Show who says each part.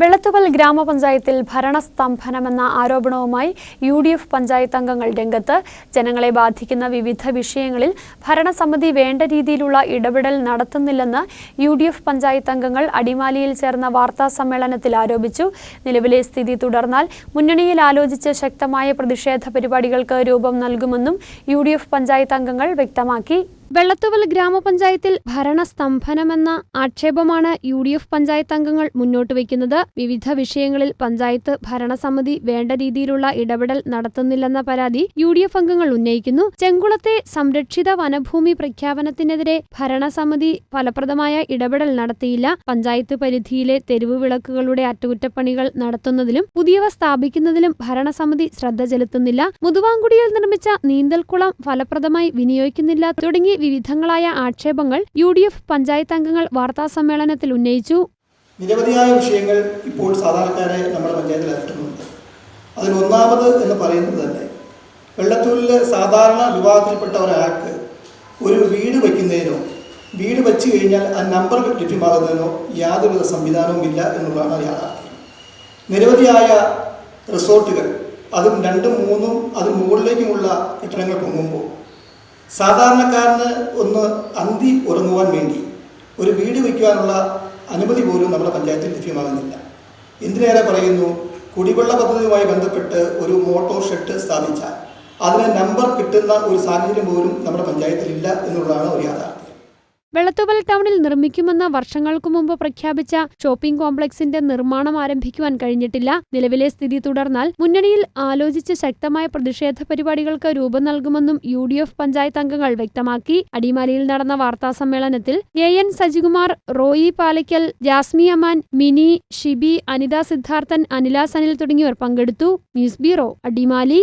Speaker 1: വെള്ളത്തുവൽ ഗ്രാമപഞ്ചായത്തിൽ ഭരണസ്തംഭനമെന്ന ആരോപണവുമായി U D F panchayat അംഗങ്ങൾ രംഗത്ത് ജനങ്ങളെ ബാധിക്കുന്ന വിവിധ വിഷയങ്ങളിൽ ഭരണസമിതി വേണ്ട രീതിയിലുള്ള ഇടപെടൽ നടത്തുന്നില്ലെന്ന് യു ഡി എഫ് പഞ്ചായത്ത് അംഗങ്ങൾ അടിമാലിയിൽ ചേർന്ന വാർത്താ സമ്മേളനത്തിൽ ആരോപിച്ചു. നിലവിലെ സ്ഥിതി തുടർന്നാൽ മുന്നണിയിൽ ആലോചിച്ച് ശക്തമായ പ്രതിഷേധ പരിപാടികൾക്ക് രൂപം നൽകുമെന്നും യു ഡി എഫ് പഞ്ചായത്ത് അംഗങ്ങൾ വ്യക്തമാക്കി. വെള്ളത്തുവൽ ഗ്രാമപഞ്ചായത്തിൽ ഭരണസ്തംഭനമെന്ന ആക്ഷേപമാണ് യു ഡി എഫ് പഞ്ചായത്ത് അംഗങ്ങൾ മുന്നോട്ട് വയ്ക്കുന്നത്. വിവിധ വിഷയങ്ങളിൽ പഞ്ചായത്ത് ഭരണസമിതി വേണ്ട രീതിയിലുള്ള ഇടപെടൽ നടത്തുന്നില്ലെന്ന പരാതി യു ഡി എഫ് അംഗങ്ങൾ ഉന്നയിക്കുന്നു. ചെങ്കുളത്തെ സംരക്ഷിത വനഭൂമി പ്രഖ്യാപനത്തിനെതിരെ ഭരണസമിതി ഫലപ്രദമായ ഇടപെടൽ നടത്തിയില്ല. പഞ്ചായത്ത് പരിധിയിലെ തെരുവ് വിളക്കുകളുടെ അറ്റകുറ്റപ്പണികൾ നടത്തുന്നതിലും പുതിയവ സ്ഥാപിക്കുന്നതിലും ഭരണസമിതി ശ്രദ്ധ ചെലുത്തുന്നില്ല. മുതുവാങ്കുടിയിൽ നിർമ്മിച്ച നീന്തൽക്കുളം ഫലപ്രദമായി വിനിയോഗിക്കുന്നില്ല തുടങ്ങി വിവിധങ്ങളായ ആക്ഷേപങ്ങൾ യു ഡി എഫ് പഞ്ചായത്ത് അംഗങ്ങൾ വാർത്താസമ്മേളനത്തിൽ ഉന്നയിച്ചു.
Speaker 2: നിരവധിയായ വിഷയങ്ങൾ ഇപ്പോൾ സാധാരണക്കാരെ നമ്മുടെ പഞ്ചായത്തിൽ അലട്ടുന്നുണ്ട് അതിൽ ഒന്നാമത് എന്ന് പറയുന്നത് തന്നെ വെള്ളത്തൂരിലെ സാധാരണ വിഭാഗത്തിൽപ്പെട്ട ഒരാൾക്ക് ഒരു വീട് വയ്ക്കുന്നതിനോ വീട് വെച്ച് കഴിഞ്ഞാൽ ആ നമ്പർ ലഭ്യമാകുന്നതിനോ യാതൊരു സംവിധാനവും ഇല്ല എന്നുള്ളതാണ് യാഥാർത്ഥ്യം. നിരവധിയായ റിസോർട്ടുകൾ അതും രണ്ടും മൂന്നും അതിന് മുകളിലേക്കുമുള്ള കെട്ടിടങ്ങൾ പൊങ്ങുമ്പോൾ സാധാരണക്കാരന് ഒന്ന് അന്തി ഉറങ്ങുവാൻ വേണ്ടി ഒരു വീട് വയ്ക്കുവാനുള്ള അനുമതി പോലും നമ്മുടെ പഞ്ചായത്തിൽ ലഭ്യമാകുന്നില്ല. എന്തിനേറെ പറയുന്നു? കുടിവെള്ള പദ്ധതിയുമായി ബന്ധപ്പെട്ട് ഒരു മോട്ടോർ ഷെഡ് സ്ഥാപിച്ചാൽ അതിന് നമ്പർ കിട്ടുന്ന ഒരു സാഹചര്യം പോലും നമ്മുടെ പഞ്ചായത്തിലില്ല എന്നുള്ളതാണ് ഒരു യാഥാർത്ഥ്യം.
Speaker 1: വെള്ളത്തുവൽ ടൗണിൽ നിർമ്മിക്കുമെന്ന വർഷങ്ങൾക്കു മുമ്പ് പ്രഖ്യാപിച്ച ഷോപ്പിംഗ് കോംപ്ലക്സിന്റെ നിർമ്മാണം ആരംഭിക്കുവാൻ കഴിഞ്ഞിട്ടില്ല. നിലവിലെ സ്ഥിതി തുടർന്നാൽ മുന്നണിയിൽ ആലോചിച്ച് ശക്തമായ പ്രതിഷേധ പരിപാടികൾക്ക് രൂപം നൽകുമെന്നും യു ഡി എഫ് പഞ്ചായത്ത് അംഗങ്ങൾ വ്യക്തമാക്കി. അടിമാലിയിൽ നടന്ന വാർത്താ സമ്മേളനത്തിൽ എ എൻ സജികുമാർ റോയി പാലയ്ക്കൽ ജാസ്മി അമാൻ മിനി ഷിബി അനിത സിദ്ധാർത്ഥൻ അനില സനിൽ തുടങ്ങിയവർ പങ്കെടുത്തു. News bureau Adimali.